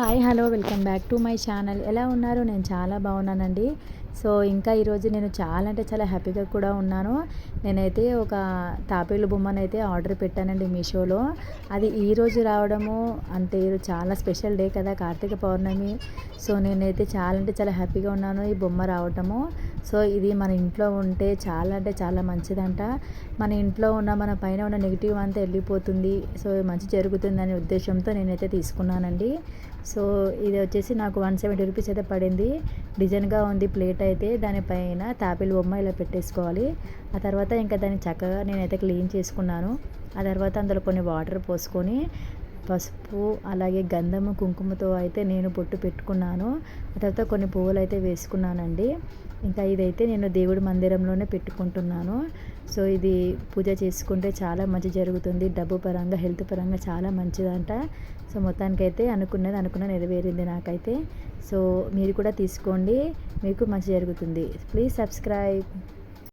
Hi hello welcome back to my channel. ఎలా ఉన్నారు? నేను చాలా బాగున్నానండి. సో ఇంకా ఈరోజు నేను చాలా అంటే చాలా హ్యాపీగా కూడా ఉన్నాను. నేనైతే ఒక తాపేలు బొమ్మను అయితే ఆర్డర్ పెట్టానండి మీషోలో. అది ఈరోజు రావడము అంటే ఈరోజు చాలా స్పెషల్ డే కదా కార్తీక పౌర్ణమి. సో నేనైతే చాలా అంటే చాలా హ్యాపీగా ఉన్నాను ఈ బొమ్మ రావటము. సో ఇది మన ఇంట్లో ఉంటే చాలా అంటే చాలా మంచిదంట. మన ఇంట్లో ఉన్న మన పైన ఉన్న నెగిటివ్ అంతా వెళ్ళిపోతుంది. సో మంచి జరుగుతుంది అనే ఉద్దేశంతో నేనైతే తీసుకున్నానండి. సో ఇది వచ్చేసి నాకు వన్ సెవెంటీ రూపీస్ అయితే పడింది. డిజైన్గా ఉంది ప్లేట్ అయితే. దానిపైన తాపిల్ బొమ్మ ఇలా పెట్టేసుకోవాలి. ఆ తర్వాత ఇంకా దాన్ని చక్కగా నేనైతే క్లీన్ చేసుకున్నాను. ఆ తర్వాత అందులో కొన్ని వాటర్ పోసుకొని పసుపు అలాగే గంధము కుంకుమతో అయితే నేను బొట్టు పెట్టుకున్నాను. తర్వాత కొన్ని పువ్వులు అయితే వేసుకున్నానండి. ఇంకా ఇదైతే నేను దేవుడి మందిరంలోనే పెట్టుకుంటున్నాను. సో ఇది పూజ చేసుకుంటే చాలా మంచి జరుగుతుంది. డబ్బు పరంగా హెల్త్ పరంగా చాలా మంచిదంట. సో మొత్తానికైతే అనుకున్నది అనుకున్న నెరవేరింది నాకైతే. సో మీరు కూడా తీసుకోండి. మీకు మంచి జరుగుతుంది. Please subscribe.